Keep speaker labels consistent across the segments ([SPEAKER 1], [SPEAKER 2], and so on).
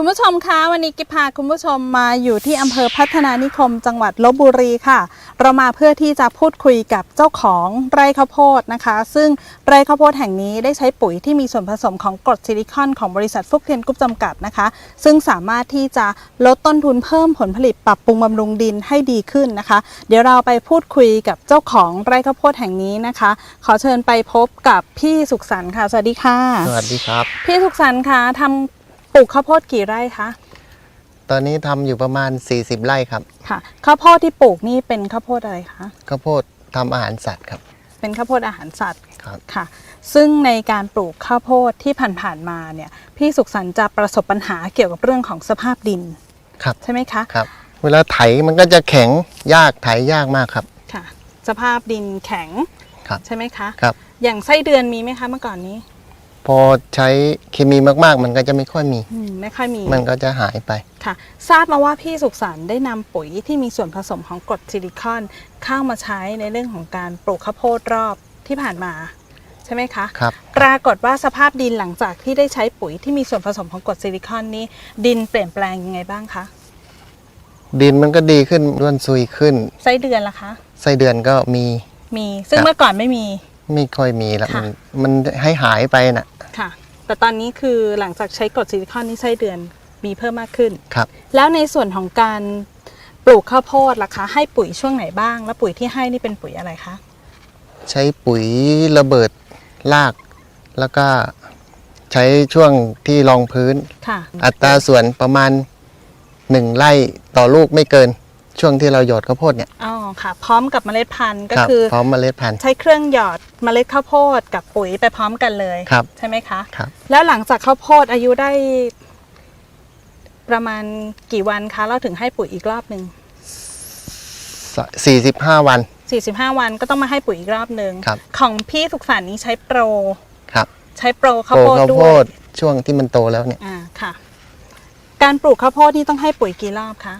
[SPEAKER 1] คุณผู้ชมคะวันนี้กิพาคุณผู้ชมมาอยู่ที่อำเภอพัฒนานิคม จังหวัดลบบุรีค่ะ เรามาเพื่อที่จะพูดคุยกับเจ้าของไร่ข้าวโพดนะคะ ซึ่งไร่ข้าวโพดแห่งนี้ได้ใช้ปุ๋ยที่มีส่วนผสมของกรดซิลิคอนของบริษัทฟุกเทียนกรุ๊ปจำกัดนะคะ ซึ่งสามารถที่จะลดต้นทุนเพิ่มผลผลิตปรับปรุงบำรุงดินให้ดีขึ้นนะคะ เดี๋ยวเราไปพูดคุยกับเจ้าของไร่ข้าวโพดแห่งนี้นะคะ ขอเชิญไปพบกับพี่สุขสันต์ค่ะ สวัสดีค่ะ
[SPEAKER 2] สวัสดีครับ
[SPEAKER 1] พี่สุขสันต์คะทำ ปลูกข้าวโพดกี่ไร่คะ
[SPEAKER 2] ตอนนี้ทำอยู่ประมาณ 40 ไร่ครับ
[SPEAKER 1] ค่ะ ข้าวโพดที่ปลูกนี่เป็นข้าวโพดอะไรคะ
[SPEAKER 2] ข้าวโพดทำอาหารสัตว์ครับ
[SPEAKER 1] เป็นข้าวโพดอาหารสัตว์
[SPEAKER 2] ครับ
[SPEAKER 1] ค่ะ ซึ่งในการปลูกข้าวโพดที่ผ่านๆมาเนี่ย พี่สุขสันต์จะประสบปัญหาเกี่ยวกับเรื่องของสภาพดิน
[SPEAKER 2] ครับ
[SPEAKER 1] ใช่ไหมคะ
[SPEAKER 2] ครับ เวลาไถมันก็จะแข็งยากไถยากมากครับ
[SPEAKER 1] ค่ะ สภาพดินแข็ง
[SPEAKER 2] ครับ
[SPEAKER 1] ใช่ไหมคะ
[SPEAKER 2] ครับ
[SPEAKER 1] อย่างไส้เดือนมีไหมคะเมื่อก่อนนี้
[SPEAKER 2] พอใช้เคมีมากๆ มันก็จะไม่ค่อยมี
[SPEAKER 1] อืมไม่ค่อยมี
[SPEAKER 2] มันก็จะหายไป
[SPEAKER 1] ค่ะ ทราบมาว่าพี่สุขสันต์ได้นำปุ๋ยที่มีส่วนผสมของกรดซิลิคอนเข้ามาใช้ในเรื่องของการปลูกข้าวโพดรอบที่ผ่านมา ใช่ไหมคะ
[SPEAKER 2] ครับ
[SPEAKER 1] ปรากฏว่าสภาพดินหลังจากที่ได้ใช้ปุ๋ยที่มีส่วนผสมของกรดซิลิคอนนี้ ดินเปลี่ยนแปลงยังไงบ้างคะ
[SPEAKER 2] ดินมันก็ดีขึ้นร่วนซุยขึ้น
[SPEAKER 1] ไส้เดือนล่ะคะ
[SPEAKER 2] ไส้เดือนก็มี
[SPEAKER 1] มีซึ่ง
[SPEAKER 2] ครับ
[SPEAKER 1] เมื่อก่อนไม่มี
[SPEAKER 2] ไม่ค่อยมีแล้ว
[SPEAKER 1] ค่ะ
[SPEAKER 2] มันมันให้หายไปน่ะ
[SPEAKER 1] ค่ะ แต่ตอนนี้คือหลังจากใช้กรดซิลิคอนนี่ไส้เดือนมีเพิ่มมากขึ้น
[SPEAKER 2] ครับ
[SPEAKER 1] แล้วในส่วนของการปลูกข้าวโพดล่ะคะ ให้ปุ๋ยช่วงไหนบ้าง แล้วปุ๋ยที่ให้นี่เป็นปุ๋ยอะไรคะ
[SPEAKER 2] ใช้ปุ๋ยระเบิดราก แล้วก็ใช้ช่วงที่รองพื้น
[SPEAKER 1] ค่ะ
[SPEAKER 2] อัตราส่วนประมาณหนึ่งไร่ต่อลูกไม่เกิน ช่วงที่เราหยอดข้าวโพดเนี่ย
[SPEAKER 1] อ๋อค่ะ พร้อมกับเมล็ดพันธุ์ก็
[SPEAKER 2] ครับ
[SPEAKER 1] คือ
[SPEAKER 2] พร้อมเมล็ดพันธุ์
[SPEAKER 1] ใช้เครื่องหยอดเมล็ดข้าวโพดกับปุ๋ยไปพร้อมกันเลย
[SPEAKER 2] ครับ
[SPEAKER 1] ใช่ไหมคะ
[SPEAKER 2] ครับ
[SPEAKER 1] แล้วหลังจากข้าวโพดอายุได้ ประมาณกี่วันคะเราถึงให้ปุ๋ยอีกรอบหนึ่ง
[SPEAKER 2] สี่สิบห้าวัน
[SPEAKER 1] 45 วันก็ต้องมาให้ปุ๋ยอีกรอบหนึ่ง
[SPEAKER 2] ครับ
[SPEAKER 1] ของพี่สุขสันต์นี้ใช้โปร
[SPEAKER 2] ครับ
[SPEAKER 1] ใช้โปรข้าว
[SPEAKER 2] โปร
[SPEAKER 1] โพด
[SPEAKER 2] ข้าว
[SPEAKER 1] ด้
[SPEAKER 2] โพ
[SPEAKER 1] วย
[SPEAKER 2] ดช่วงที่มันโตแล้วเนี่ย
[SPEAKER 1] อ่าค่ะ การปลูกข้าวโพดนี่ต้องให้ปุ๋ยกี่รอบคะ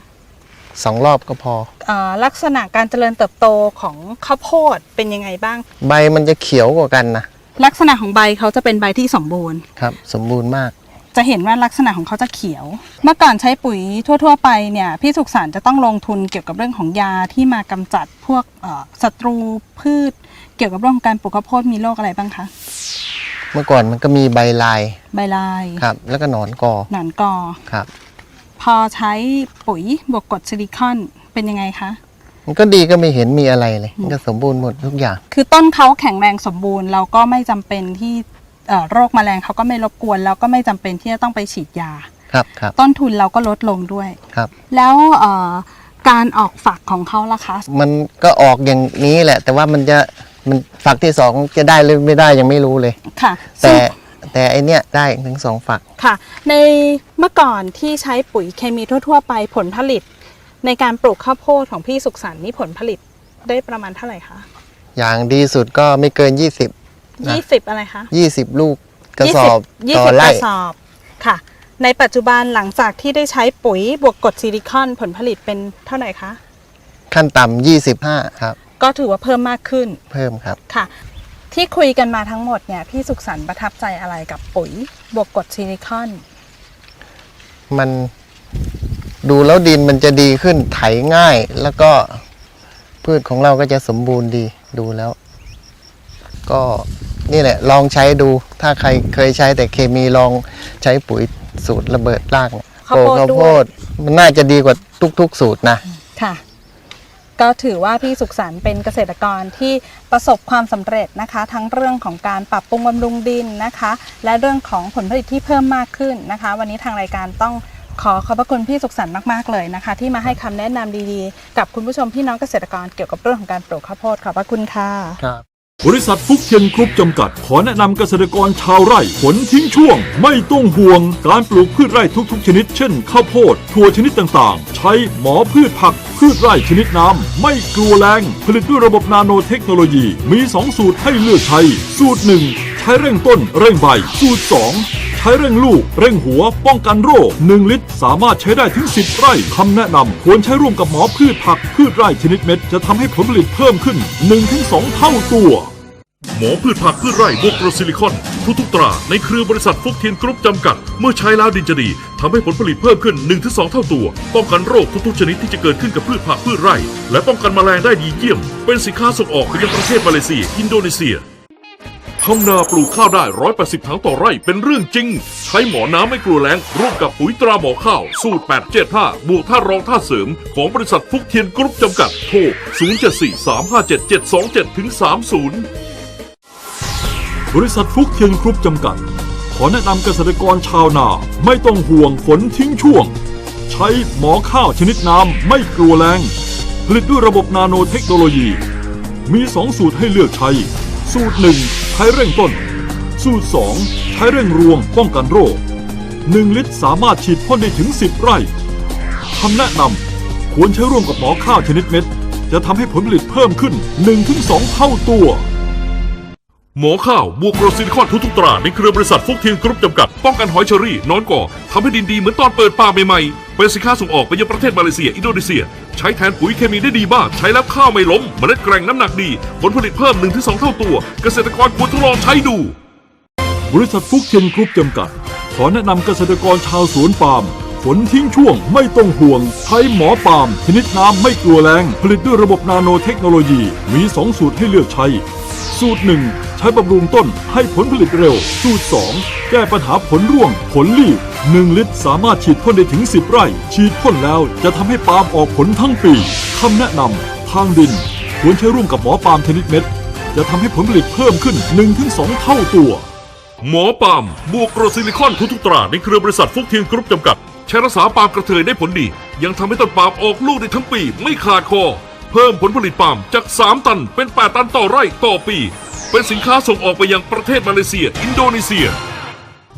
[SPEAKER 2] สองรอบก็พอ
[SPEAKER 1] เอ่อลักษณะการเจริญเติบโตของข้าวโพดเป็นยังไงบ้าง
[SPEAKER 2] ใบมันจะเขียวกว่ากันนะ
[SPEAKER 1] ลักษณะของใบเขาจะเป็นใบที่สมบูรณ์
[SPEAKER 2] ครับ สมบูรณ์มาก
[SPEAKER 1] จะเห็นว่าลักษณะของเขาจะเขียว เมื่อก่อนใช้ปุ๋ยทั่ว ๆ ไปเนี่ยพี่สุขสันต์จะต้องลงทุนเกี่ยวกับเรื่องของยาที่มากำจัดพวกเอ่อศัตรูพืช เกี่ยวกับเรื่องของการปลูกข้าวโพดมีโรคอะไรบ้างคะ
[SPEAKER 2] เมื่อก่อนมันก็มีใบลาย
[SPEAKER 1] ใบลาย
[SPEAKER 2] ครับ แล้วก็หนอนกอ
[SPEAKER 1] หนอนกอ
[SPEAKER 2] ครับ
[SPEAKER 1] พ อใช้ปุ๋ยบวกกรดซิลิคอนเป็นยังไงคะ
[SPEAKER 2] มันก็ดีก็ไม่เห็นมีอะไรเลยมันก็สมบูรณ์หมดทุกอย่าง
[SPEAKER 1] คือต้นเขาแข็งแรงสมบูรณ์เราก็ไม่จำเป็นที่เอ่อโรคแมลงเขาก็ไม่รบกวนแล้วก็ไม่จำเป็นที่จะต้องไปฉีดยา
[SPEAKER 2] ครับครับ
[SPEAKER 1] ต้นทุนเราก็ลดลงด้วย
[SPEAKER 2] ครับ
[SPEAKER 1] แล้วเอ่อการออกฝักของเขาล่ะคะ
[SPEAKER 2] มันก็ออกอย่างนี้แหละ แต่ว่ามันจะมันฝักที่สองจะได้หรือไม่ได้ยังไม่รู้เลย
[SPEAKER 1] ค่ะ
[SPEAKER 2] แต่
[SPEAKER 1] ซึ่ง
[SPEAKER 2] แต่ไอเนี้ยได้ถึงสองฝัก
[SPEAKER 1] ค่ะ ในเมื่อก่อนที่ใช้ปุ๋ยเคมีทั่ว ๆ ไปผลผลิต ในการปลูกข้าวโพดของพี่สุขสันต์นี่ผลผลิตได้ประมาณเท่าไหร่คะ
[SPEAKER 2] อย่างดีสุดก็ไม่เกิน 20 นะ
[SPEAKER 1] ยี่สิบอะไรคะ
[SPEAKER 2] 20ลูกกระสอบ
[SPEAKER 1] ยี่
[SPEAKER 2] ต่อ
[SPEAKER 1] สิบก
[SPEAKER 2] ไร่
[SPEAKER 1] ระสอบค่ะ ในปัจจุบันหลังจากที่ได้ใช้ปุ๋ยบวกกรดซิลิคอนผลผลิตเป็นเท่าไหร่คะ
[SPEAKER 2] ขั้นต่ำ25 ครับ
[SPEAKER 1] ก็ถือว่าเพิ่มมากขึ้น
[SPEAKER 2] เพิ่มครับ
[SPEAKER 1] ค่ะ ที่คุยกันมาทั้งหมดเนี่ยพี่สุขสันต์ประทับใจอะไรกับปุ๋ยบวกกรดซิลิคอน
[SPEAKER 2] มันดูแล้วดินมันจะดีขึ้นไถง่าย แล้วก็พืชของเราก็จะสมบูรณ์ดีดูแล้ว ก็นี่แหละ ลองใช้ดู ถ้าใครเคยใช้แต่เคมีลองใช้ปุ๋ยสูตรระเบิดรากเนี่ย
[SPEAKER 1] ข้าวโพด
[SPEAKER 2] ข้าว
[SPEAKER 1] ด้วย
[SPEAKER 2] โพดมันน่าจะดีกว่าทุก ๆ สูตรนะ
[SPEAKER 1] ค่ะ ก็ถือว่าพี่สุขสันต์เป็นเกษตรกรที่ประสบความสำเร็จนะคะ ทั้งเรื่องของการปรับปรุงบำรุงดินนะคะ และเรื่องของผลผลิตที่เพิ่มมากขึ้นนะคะ วันนี้ทางรายการต้องขอขอบพระคุณพี่สุขสันต์มากๆเลยนะคะ ที่มาให้คำแนะนำดีๆ กับคุณผู้ชมพี่น้องเกษตรกรเกี่ยวกับเรื่องของการปลูกข้าวโพดขอบพระคุณค่ะ
[SPEAKER 2] ครั บ
[SPEAKER 3] ริษัทฟุกเทียนกรุ๊ปจำกัด ขอแนะนำเกษตรกรชาวไร่ผลทิ้งช่วง ไม่ต้องห่วง การปลูกพืชไร่ทุกๆ ชนิด เช่นข้าวโพดถั่วชนิดต่างๆ ใช้หมอพืชผัก พืชไร่ชนิดน้ำไม่กลัวแรงผลิตด้วยระบบนาโนเทคโนโลยี มี 2 สูตรให้เลือกใช้ สูตร 1 ใช้เร่งต้นเร่งใบ สูตร 2 ใช้เร่งลูก เร่งหัว ป้องกันโรค 1 ลิตร สามารถใช้ได้ถึง 10 ไร่คำแนะนำควรใช้ร่วมกับหมอพืชผักพืชไร่ชนิดเม็ด จะทำให้ผลผลิตเพิ่มขึ้น 1-2 เท่าตัว
[SPEAKER 4] หมอพืชผักพืชไร่บวกโกรซิลิคอน ทุกๆตราในเครือบริษัทฟุกเทียนกรุ๊ปจำกัด เมื่อใช้แล้วดินจะดีทำให้ผลผลิตเพิ่มขึ้น 1-2 เท่าตัว ป้องกันโรคทุกๆชนิดที่จะเกิดขึ้นกับพืชผักพืชไร่ และป้องกันแมลงได้ดีเยี่ยม เป็นสินค้าส่งออกไปยังประเทศมาเลเซีย อินโดนีเซีย ทำนาปลูกข้าวได้ 180 ถังต่อไร่เป็นเรื่องจริง ใช้หมอน้ำไม่กลัวแรงร่วมกับปุ๋ยตราหมอข้าว สูตร 875 บวกท่ารองท่าเสริม ของบริษัทฟุกเทียนกรุ๊ปจำกัด โทร 0743577727ถึง30
[SPEAKER 3] บริษัทฟุกเทียนกรุ๊ปจำกัด ขอแนะนำเกษตรกรชาวนาไม่ต้องห่วงฝนทิ้งช่วง ใช้หมอข้าวชนิดน้ำไม่กลัวแรงผลิตด้วยระบบนาโนเทคโนโลยี มี 2 สูตรให้เลือกใช้ สูตร 1 ใช้เร่งต้น สูตร 2 ใช้เร่งรวงป้องกันโรค 1 ลิตรสามารถฉีดพ่นได้ถึง 10 ไร่คำแนะนำควรใช้ร่วมกับหมอข้าวชนิดเม็ด จะทำให้ผลผลิตเพิ่มขึ้น 1-2 เท่าตัว
[SPEAKER 4] หมอข้าวบวกโกรซิลิคอนทุกๆตราในเครือบริษัทฟุกเทียนกรุ๊ปจำกัด ป้องกันหอยเชอรี่นอนก่อทำให้ดินดีเหมือนตอนเปิดป่าใหม่ๆเป็นสินค้าส่งออกไปยังประเทศมาเลเซีย อินโดนีเซีย ใช้แทนปุ๋ยเคมีได้ดีมาก ใช้แล้วข้าวไม่ล้มเมล็ดแกร่งน้ำหนักดี ผลผลิตเพิ่ม 1-2 เท่าตัว เกษตรกรควรทดลองใช้ดู
[SPEAKER 3] บริษัทฟุกเทียนกรุ๊ปจำกัด ขอแนะนำเกษตรกรชาวสวนปาล์มฝนทิ้งช่วงไม่ต้องห่วง ใช้หมอปาล์มชนิดน้ำไม่กลัวแรงผลิตด้วยระบบนาโนเทคโนโลยี มี 2 สูตรให้เลือกใช้ สูตร 1 ใช้บำรุงต้นให้ผลผลิตเร็ว สูตร 2 แก้ปัญหาผลร่วง ผลรีบ 1 ลิตรสามารถฉีดพ่นได้ถึง 10 ไร่ ฉีดพ่นแล้วจะทำให้ปาล์มออกผลทั้งปีคำแนะนำทางดิน ควรใช้ร่วมกับหมอปาล์มชนิดเม็ด จะทำให้ผลผลิตเพิ่มขึ้น 1-2 เท่าตัว
[SPEAKER 4] หมอปาล์มบวกโกรซิลิคอนทุกๆตราในเครือบริษัทฟุกเทียนกรุ๊ปจำกัด ใช้รักษาปาล์มกระเทยได้ผลดี ยังทำให้ต้นปาล์มออกลูกได้ทั้งปีไม่ขาดคอ เพิ่มผลผลิตปาล์มจาก 3 ตันเป็น 8 ตันต่อไร่ต่อปี เป็นสินค้าส่งออกไปยังประเทศมาเลเซีย อินโดนีเซีย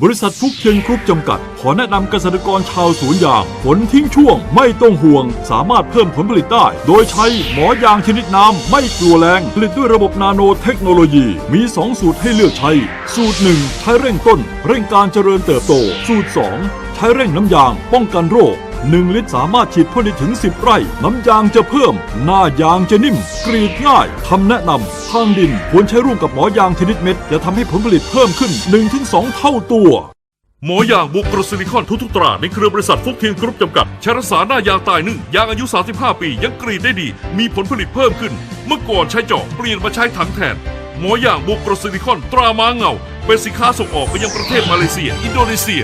[SPEAKER 3] บริษัทฟุกเทียนกรุ๊ปจำกัด ขอแนะนำเกษตรกรชาวสวนยางผลทิ้งช่วงไม่ต้องห่วง สามารถเพิ่มผลผลิตได้ โดยใช้หมอยางชนิดน้ำไม่กลัวแรงผลิตด้วยระบบนาโนเทคโนโลยี มี 2 สูตรให้เลือกใช้ สูตร 1 ใช้เร่งต้น เร่งการเจริญเติบโต สูตร 2 ใช้เร่งน้ำยาง ป้องกันโรค 1 ลิตรสามารถฉีดพ่นได้ถึง 10 ไร่ น้ำยางจะเพิ่ม หน้ายางจะนิ่ม กรีดง่ายคำแนะนำทางดินควรใช้ร่วมกับหมอยางชนิดเม็ด จะทำให้ผลผลิตเพิ่มขึ้น 1-2 เท่าตัว
[SPEAKER 4] หมอยางบุกโกรซิลิคอนทุกๆตราในเครือบริษัทฟุกเทียนกรุ๊ปจำกัดใช้รักษาหน้ายางตายนึ่งยางอายุ 35 ปี ยังกรีดได้ดี มีผลผลิตเพิ่มขึ้น เมื่อก่อนใช้จอกเปลี่ยนมาใช้ถังแทน หมอยางบุกโกรซิลิคอนตราม้าเงา เป็นสินค้าส่งออกไปยังประเทศมาเลเซีย อินโดนีเซีย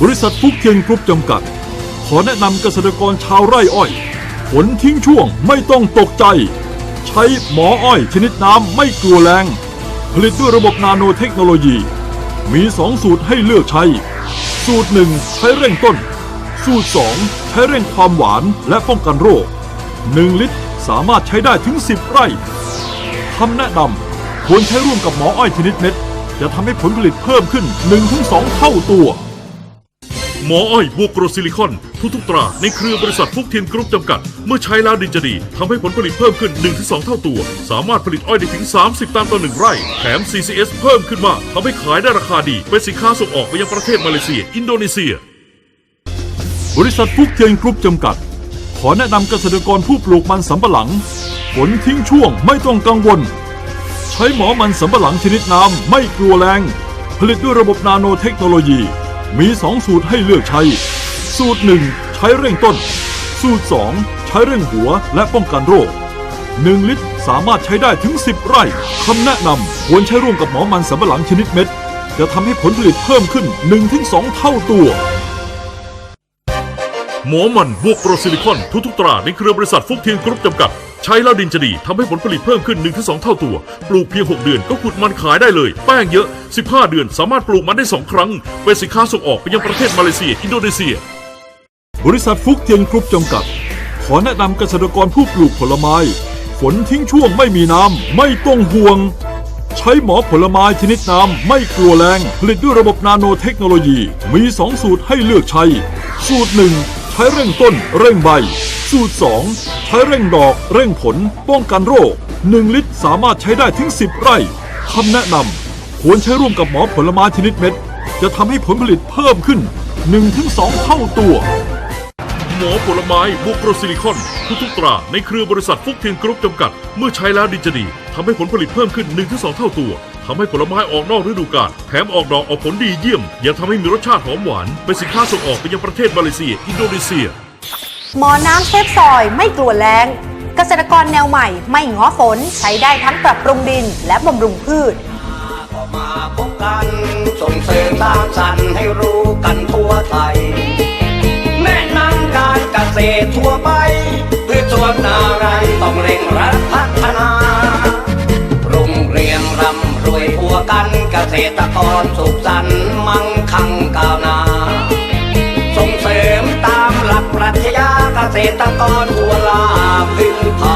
[SPEAKER 3] บริษัทฟุกเทียนกรุ๊ปจำกัด ขอแนะนำเกษตรกรชาวไร่อ้อย ผลทิ้งช่วงไม่ต้องตกใจ ใช้หมออ้อยชนิดน้ำไม่กลัวแรง ผลิตด้วยระบบนาโนเทคโนโลยี มี2สูตรให้เลือกใช้ สูตร1ใช้เร่งต้น สูตร2ใช้เร่งความหวานและป้องกันโรค 1 ลิตรสามารถใช้ได้ถึง 10 ไร่คำแนะนำควรใช้ร่วมกับหมออ้อยชนิดเม็ดจะทำให้ผลผลิตเพิ่มขึ้น 1-2 เท่าตัว
[SPEAKER 4] หมออ้อยบวกโกรซิลิคอน ทุกๆตราในเครือบริษัทฟุกเทียนกรุ๊ปจำกัด เมื่อใช้แล้วดินจะดีทำให้ผลผลิตเพิ่มขึ้น 1-2 เท่าตัว สามารถผลิตอ้อยได้ถึง 30 ตันต่อ 1 ไร่ แถม CCS เพิ่มขึ้นมากทำให้ขายได้ราคาดี เป็นสินค้าส่งออกไปยังประเทศมาเลเซีย อินโดนีเซีย
[SPEAKER 3] บริษัทฟุกเทียนกรุ๊ปจำกัด ขอแนะนำเกษตรกรผู้ปลูกมันสำปะหลัง ผลทิ้งช่วงไม่ต้องกังวล ใช้หมอมันสำปะหลังชนิดน้ำไม่กลัวแรงผลิตด้วยระบบนาโนเทคโนโลยี มี 2 สูตรให้เลือกใช้ สูตร 1 ใช้เร่งต้น สูตร 2 ใช้เร่งหัวและป้องกันโรค 1 ลิตรสามารถใช้ได้ถึง 10 ไร่คำแนะนำควรใช้ร่วมกับหมอมันสำปะหลังชนิดเม็ด จะทำให้ผลผลิตเพิ่มขึ้น 1-2 เท่าตัว
[SPEAKER 4] หมอมันบวกโกรซิลิคอนทุกๆตราในเครือบริษัทฟุกเทียนกรุ๊ปจำกัด ใช้แล้วดินจะดีทำให้ผลผลิตเพิ่มขึ้น 1-2 เท่าตัว ปลูกเพียง 6 เดือนก็ขุดมันขายได้เลย แป้งเยอะ 15 เดือนสามารถปลูกมันได้ 2 ครั้ง เป็นสินค้าส่งออกไปยังประเทศมาเลเซีย อินโดนีเซีย
[SPEAKER 3] บริษัทฟุกเทียนกรุ๊ปจำกัด ขอแนะนำเกษตรกรผู้ปลูกผลไม้ ฝนทิ้งช่วงไม่มีน้ำไม่ต้องห่วง ใช้หมอผลไม้ชนิดน้ำไม่กลัวแรงผลิตด้วยระบบนาโนเทคโนโลยี มี 2 สูตรให้เลือกใช้ สูตร1 ใช้เร่งต้น เร่งใบ สูตร 2 ใช้เร่งดอก เร่งผล ป้องกันโรค 1 ลิตรสามารถใช้ได้ถึง 10 ไร่คำแนะนำควรใช้ร่วมกับหมอผลไม้ชนิดเม็ด จะทำให้ผลผลิตเพิ่มขึ้น 1-2 เท่าตัว
[SPEAKER 4] หมอผลไม้บุกโรซิลิคอนทุกๆตราในเครือบริษัทฟุกเทียนกรุ๊ปจำกัด เมื่อใช้แล้วดินจะดีทำให้ผลผลิตเพิ่มขึ้น 1-2 เท่าตัว ทำให้ผลไม้ออกนอกฤดูกาลแถมออกดอกออกผลดีเยี่ยม ยังทำให้มีรสชาติหอมหวาน เป็นสินค้าส่งออกไปยังประเทศมาเลเซีย อินโดนีเซีย
[SPEAKER 5] หมอน้ำเซฟซอยไม่กลัวแรงเกษตรกรแนวใหม่ไม่ง้อฝนใช้ได้ทั้งปรับปรุงดินและบำรุงพืช
[SPEAKER 6] ก็มาพบกันส่งเสริมสร้างสรรค์ให้รู้กันทั่วไทย แนะนำการเกษตรทั่วไปพืชสวนอะไรต้องเร่งรัดพัฒนารุ่งเรือง รวยทั่วกันเกษตรกรสุขสันต์มั่งคั่งก้าวหน้าส่งเสริมตามหลักปรัชญาเกษตรกรทั่วลาพึ่งพา